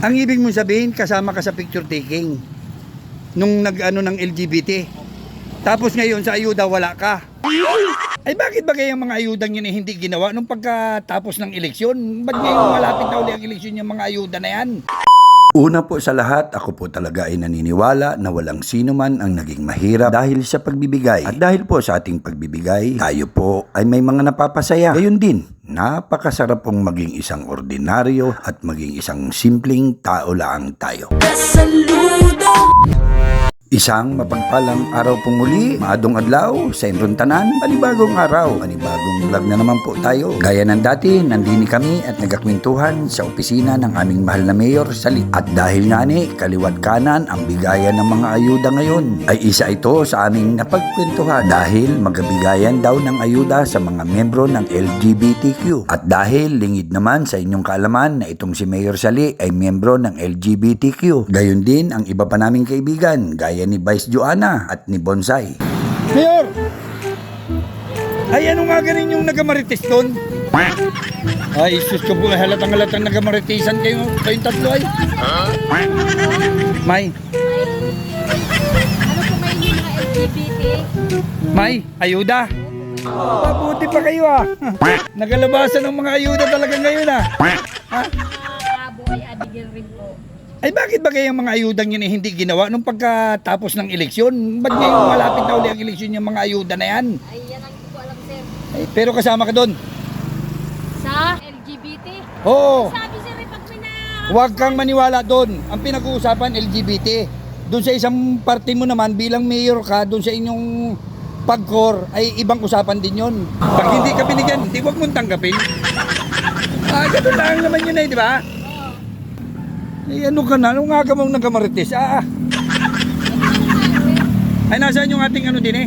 Ang ibig mong sabihin, kasama ka sa picture taking. Nung nag-ano ng LGBT. Tapos ngayon sa ayuda, wala ka. Ay bakit ba kaya mga ayudang yun eh, hindi ginawa nung pagkatapos ng eleksyon? Ba't ngayon malapit na uli ang eleksyon yung mga ayuda na yan? Una po sa lahat, ako po talaga ay naniniwala na walang sino man ang naging mahirap dahil sa pagbibigay. At dahil po sa ating pagbibigay, tayo po ay may mga napapasaya. Gayon din, napakasarap pong maging isang ordinaryo at maging isang simpleng tao lang tayo. Isang mapagpalang araw pong muli, maadong adlaw, sa Imron Tanan, panibagong araw, panibagong vlog na naman po tayo. Gaya ng dati, nandini kami at nagkakwentuhan sa opisina ng aming mahal na mayor Salit. At dahil nga ni, kaliwat kanan ang bigayan ng mga ayuda ngayon, ay isa ito sa aming napagkwentuhan dahil magabigayan daw ng ayuda sa mga membro ng LGBTQ. At dahil lingid naman sa inyong kaalaman na itong si Mayor Sali ay membro ng LGBTQ. Gayon din ang iba pa naming kaibigan, gaya ni Vice Joanna at ni Bonsai. Mayor! Ay ano nga ganin yung nagamarites doon? Ay, sus ko po, halatang halatang nagamaritisan kayo, kayong tatlo ay. May, Ano po may hindi mga LGBT? may, ayuda. Mabuti pa kayo ah. Nagalabasan ng mga ayuda talaga ngayon ah. Ha? Mga abo ay adigil rin po. Ay bakit ba kaya yung mga ayudang yun eh, hindi ginawa nung pagkatapos ng eleksyon? Ba't ngayon malapit na uli ang eleksyon yung mga ayuda na yan? Ay, yan ang hindi ko alam, sir. Ay, pero kasama ka doon. Sa LGBT? Oo. Sabi, sir, eh, pag may na... Huwag kang maniwala doon. Ang pinag-uusapan, LGBT. Doon sa isang party mo naman, bilang mayor ka, doon sa inyong pagkor, ay ibang usapan din yon. Pag hindi ka binigyan, hindi huwag mong tanggapin. Ah, ganun lang naman yun eh, di ba? Eh, ano ka na? Ano nga ka mong nagkamarites? Ah, ah. Ay, nasaan yung ating ano din eh?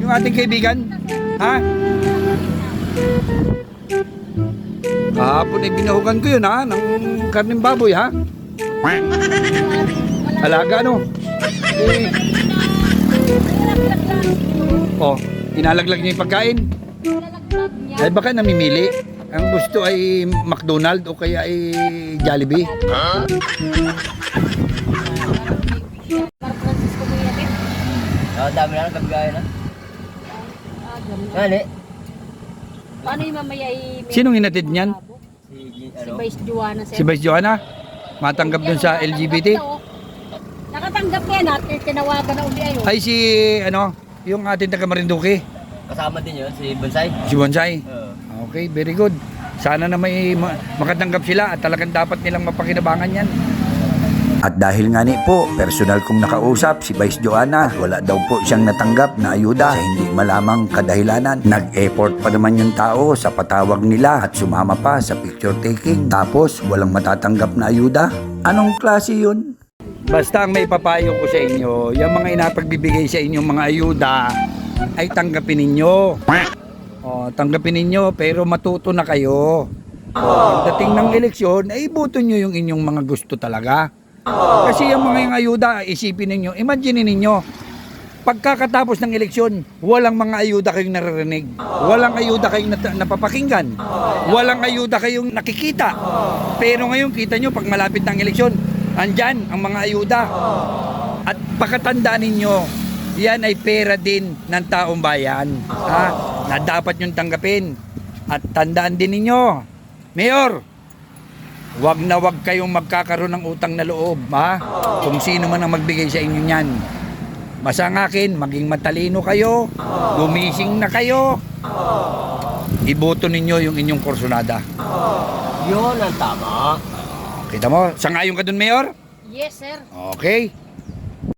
Yung ating kaibigan? Ha? Kahapon ay binahugan ko yun ha, ng karning baboy ha. Alaga ano? Eh, oh, inalaglag niya yung pagkain. Ay baka namimili. Ang gusto ay McDonald o kaya ay Jollibee. Yan, eh. Oh, dami na kabigay na. Ah, ganun. Nani? Paano yung mamaya ay... may- Sinong hinatid niyan? Si, Si ano? Vice Joanna, sir. Si Vice Joanna? Matanggap dun sa LGBT? Nakatanggap yan natin, tinawagan na uli ayo. Ay si ano, yung ating taga Marinduque, Kasama din yun, si Bonsai. si Bonsai. Oo. Okay, very good. Sana na may ma- makatanggap sila at talagang dapat nilang mapakinabangan yan. At dahil nga ni po, personal kong nakausap si Vice Joanna, wala daw po siyang natanggap na ayuda sa hindi malamang kadahilanan. Nag-effort pa naman yung tao sa patawag nila at sumama pa sa picture taking. Tapos walang matatanggap na ayuda. Anong klase yun? Basta ang may papayo ko sa inyo, yung mga inapagbibigay sa inyong mga ayuda, ay tanggapin ninyo. O, tanggapin ninyo, pero matuto na kayo. O, pagdating ng eleksyon, ay iboto nyo yung inyong mga gusto talaga. Kasi yung mga yung ayuda, isipin ninyo, imagine ninyo, pagkakatapos ng eleksyon, walang mga ayuda kayong naririnig. Walang ayuda kayong nat- napapakinggan. Walang ayuda kayong nakikita. Pero ngayon, kita nyo, pag malapit ng eleksyon, andyan ang mga ayuda. At pakatandaan ninyo, yan ay pera din ng taong bayan. Ha? Na dapat nyong tanggapin. At tandaan din ninyo, Mayor, Wag na wag kayong magkakaroon ng utang na loob, ha? Kung sino man ang magbigay sa inyo niyan. Basta ang akin, maging matalino kayo, gumising na kayo, iboto ninyo yung inyong kursunada. Yun ang tama. Kita mo, sangayon ka dun, Mayor? Yes, sir. Okay.